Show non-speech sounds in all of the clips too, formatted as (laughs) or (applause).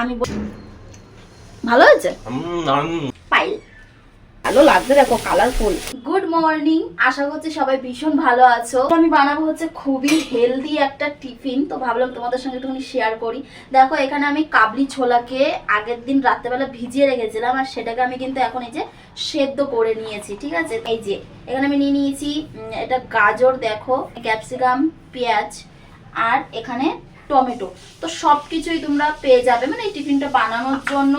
আমি ভালো হয়েছে? ভালো লাগছে, দেখো কালারফুল গুড মর্নিং আশা করছি সবাই ভীষণ ভালো আছো। আমি বানাবো হচ্ছে খুবই হেলদি একটা টিফিন তো ভাবলাম তোমাদের সঙ্গে একটুখানি শেয়ার করি। দেখো, এখানে আমি কাবলি ছোলাকে আগের দিন রাত্রেবেলা ভিজিয়ে রেখেছিলাম, আর সেটাকে আমি কিন্তু এখন এই যে সেদ্ধ করে নিয়েছি, ঠিক আছে? এই যে, এখানে আমি নিয়ে নিয়েছি এটা গাজর, দেখো ক্যাপসিকাম পেঁয়াজ, আর এখানে টমেটো। তো সব কিছুই তোমরা পেয়ে যাবে মানে এই টিফিনটা বানানোর জন্য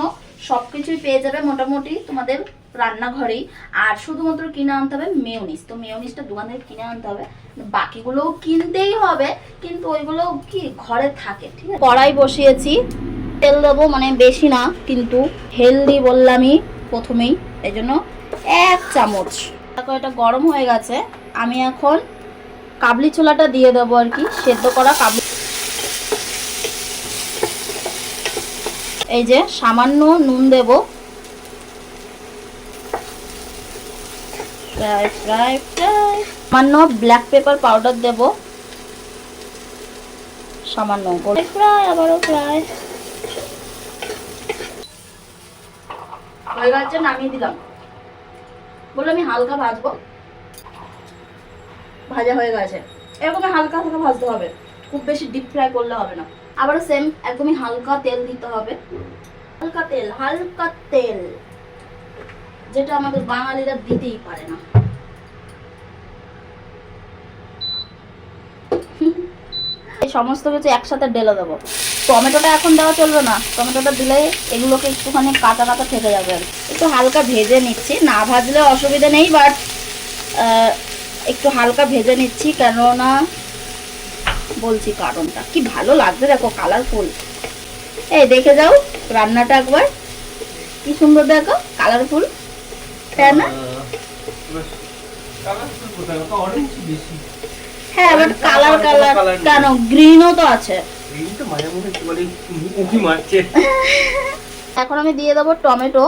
সব কিছুই পেয়ে যাবে মোটামুটি তোমাদের রান্নাঘরেই। আর শুধুমাত্র কিনে আনতে হবে মেয়নিস তো মেয়নিসটা দোকান থেকে কিনে আনতে হবে। বাকিগুলোও কিনতেই হবে, কিন্তু ওইগুলো কি ঘরে থাকে, ঠিক আছে? কড়াই বসিয়েছি। তেল দেবো মানে বেশি না, কিন্তু হেলদি বললামই প্রথমেই। এই জন্য এক চামচ। দেখো এটা গরম হয়ে গেছে। আমি এখন কাবলি ছোলাটা দিয়ে দেবো আর কি। সেদ্ধ করা কাবলি এই যে সামান্য নুন দেব। ফ্রাই সামান্য ব্ল্যাক পেপার পাউডার দেব। সামান্য ফ্রাই আবারও ফ্রাই হয়ে গেছে নামিয়ে দিলাম। বলল আমি হালকা ভাজবো। ভাজা হয়ে গেছে। এরকম হালকা হালকা ভাজতে হবে। খুব বেশি ডিপ ফ্রাই করলে হবে না। আবারও সেম একদমই হালকা তেল দিতে হবে। হালকা তেল হালকা তেল, যেটা আমাদের বাঙালিরা দিতেই পারে না। সমস্ত কিছু একসাথে ঢেলে দেবো। টমেটোটা এখন দেওয়া চলবে না। টমেটোটা দিলে এগুলোকে একটুখানি কাঁচা কাঁচা থেকে যাবে আর একটু হালকা ভেজে নিচ্ছি। না ভাজলে অসুবিধা নেই বাট একটু হালকা ভেজে নিচ্ছি, কেননা বলছি কারণটা। কি ভালো লাগছে দেখো কালারফুল এই দেখে যাও রান্নাটা একবার। কি সুন্দর দেখো কালারফুল তাই না? হ্যাঁ কালার কালার কেন? গ্রিনও তো আছে। (laughs) এখন আমি দিয়ে দেবো টমেটো।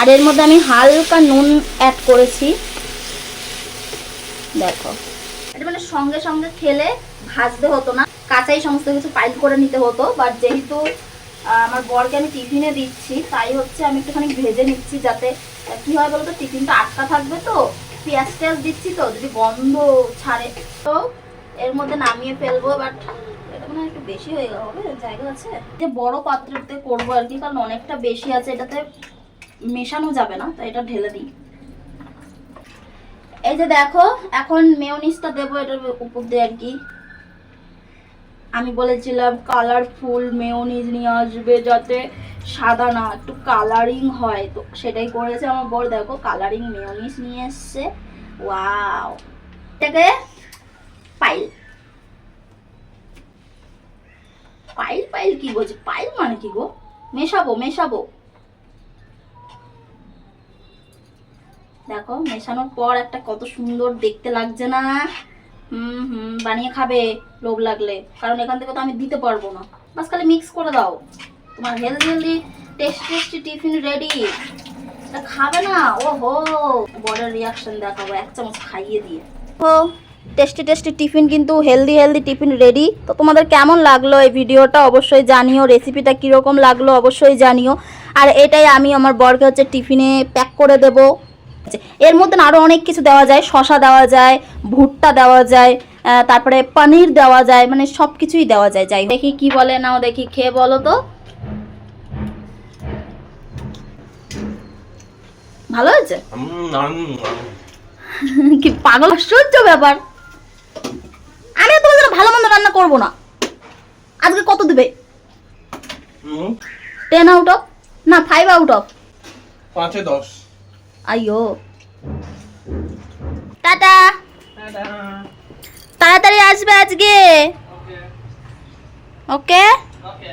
আর এর মধ্যে আমি হালকা নুন অ্যাড করেছি। দেখো। এটা মানে সঙ্গে সঙ্গে খেলে ভাজতে হতো না। কাঁচাই সমস্ত কিছু পাইল করে নিতে হতো বাট যেহেতু আমার বরকে আমি টিফিনে দিচ্ছি, তাই হচ্ছে আমি একটুখানি ভেজে নিচ্ছি যাতে কি হয় বলতো টিফিনটা আটকা থাকবে তো, পেঁয়াজ টেয়াজ দিচ্ছি তো, যদি গন্ধ ছাড়ে, তো এর মধ্যে নামিয়ে ফেলব বাট এটা মনে একটু বেশি হয়ে হবে? জায়গা আছে? যে বড় পাত্রতে করব আর কি, কারণ অনেকটা বেশি আছে, এটাতে মেশানো যাবে না, তো এটা ঢেলে দিই। এই যে দেখো, এখন মেয়নিসটা দেবো এটার উপর দিয়ে আর কি। আমি বলেছিলাম কালারফুল মেয়নিজ নিয়ে আসবে যাতে সাদা না, একটু কালারিং হয়। তো সেটাই করেছে আমার বর, দেখো কালারিং মেয়নিজ নিয়ে এসছে। ওয়াও এটাকে পাইল পাইল পাইল কি বলছে? পাইল মানে কি গো? মেশাবো মেশাবো। দেখো, মেশানোর পর একটা কত সুন্দর দেখতে লাগছে না। হুম হুম, বানিয়ে খাবে, লোভ লাগলে। কারণ এখান থেকে তো আমি দিতে পারব না। বাস খালি মিক্স করে দাও। তোমার healthy healthy tasty tasty tiffin ready এটা খাবে না ও হো বড়ের রিয়াকশন দেখাবো, এক চামচ খাইয়ে দিয়ে। ও টেস্টি টেস্টি টিফিন কিন্তু হেলদি হেলদি টিফিন রেডি তো তোমাদের কেমন লাগল এই ভিডিওটা অবশ্যই জানিও। রেসিপিটা কীরকম লাগল অবশ্যই জানিও। আর এটাই আমি আমার বরকে হচ্ছে টিফিনে প্যাক করে দেবো। এর মধ্যে আরও অনেক কিছু দেওয়া যায়। শশা দেওয়া যায় ভুট্টা দেওয়া যায় তারপরে পনির দেওয়া যায় মানে সব কিছুই দেওয়া যায়। যাই দেখি কি বলে নাও দেখি খেয়ে বলো তো। ভালো হয়েছে? (laughs) কি পাগল? আশ্চর্য ব্যাপার। আমি জন্য ভালো মন্দ রান্না করব না। আজকে কত দেবে? টেন আউট অফ না ফাইভ আউট অফ পাঁচে দশ। আইয়ো টাটা। তাড়াতাড়ি আসবে আজকে। ওকে? ওকে।